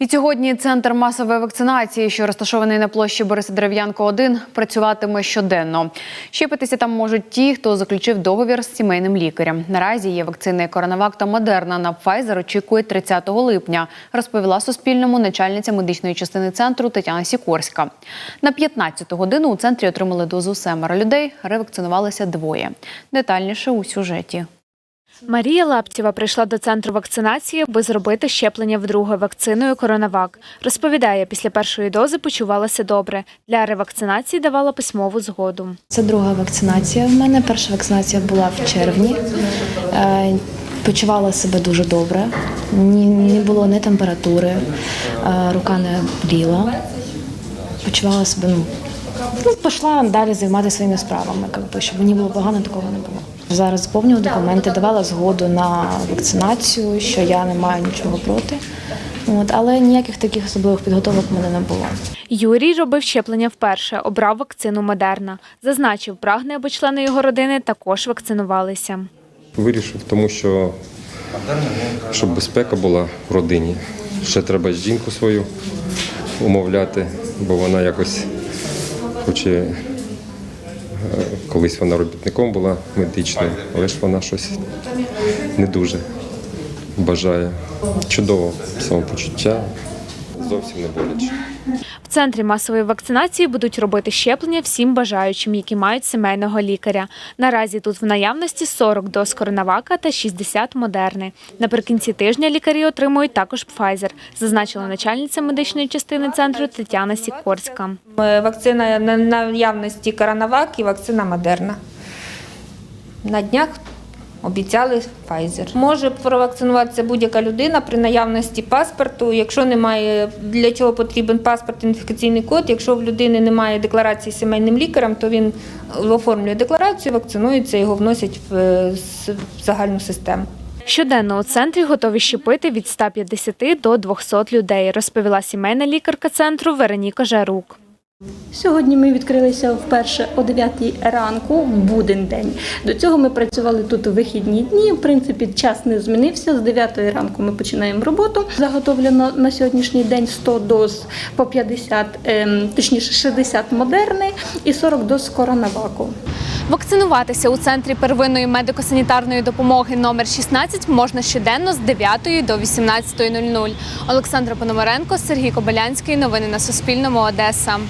Відсьогодні центр масової вакцинації, що розташований на площі Бориса Дерев'янко 1, працюватиме щоденно. Щепитися там можуть ті, хто заключив договір з сімейним лікарем. Наразі є вакцини Коронавак та Модерна. На Pfizer очікує 30 липня, розповіла Суспільному начальниця медичної частини центру Тетяна Сікорська. На 15 годину у центрі отримали дозу семеро людей, ревакцинувалися двоє. Детальніше у сюжеті. Марія Лаптєва прийшла до центру вакцинації, аби зробити щеплення вдруге вакциною Коронавак. Розповідає, після першої дози почувалася добре. Для ревакцинації давала письмову згоду. Це друга вакцинація в мене. Перша вакцинація була в червні. Е, Почувала себе дуже добре. Ні, не було ні температури, е, рука не боліла. Почувала себе, ну, ну пішла далі займатися своїми справами, якби, щоб мені було погано, такого не було. Зараз заповнювала документи, давала згоду на вакцинацію, що я не маю нічого проти. От, але ніяких таких особливих підготовок в мене не було. Юрій робив щеплення вперше, обрав вакцину Модерна. Зазначив, прагне, аби члени його родини також вакцинувалися. Вирішив, тому що щоб безпека була в родині. Ще треба жінку свою умовляти, бо вона якось хоче. і Колись вона робітником була медичною, але ж вона щось не дуже бажає. чудового самопочуття, зовсім не боляче. В центрі масової вакцинації будуть робити щеплення всім бажаючим, які мають сімейного лікаря. Наразі тут в наявності 40 доз коронавака та 60 модерни. Наприкінці тижня лікарі отримують також Pfizer, зазначила начальниця медичної частини центру Тетяна Сікорська. Е, Вакцина на наявності Коронавак і вакцина Модерна. На днях обіцяли Pfizer. Може провакцинуватися будь-яка людина при наявності паспорту. Якщо немає для чого потрібен паспорт, ідентифікаційний код. Якщо в людини немає декларації сімейним лікарем, то він оформлює декларацію, вакцинується, його вносять в загальну систему. Щоденно у центрі готові щепити від 150 до 200 людей, розповіла сімейна лікарка центру Вероніка Жарук. Сьогодні ми відкрилися вперше о 9 ранку, в буден день. До цього ми працювали тут у вихідні дні. В принципі, час не змінився. З 9 ранку ми починаємо роботу. Заготовлено на сьогоднішній день 100 доз по 50, ем, точніше 60 модерни і 40 доз коронаваку. Вакцинуватися у центрі первинної медико-санітарної допомоги номер 16 можна щоденно з 9 до 18.00. Олександра Пономаренко, Сергій Кобилянський. Новини на Суспільному. Одеса.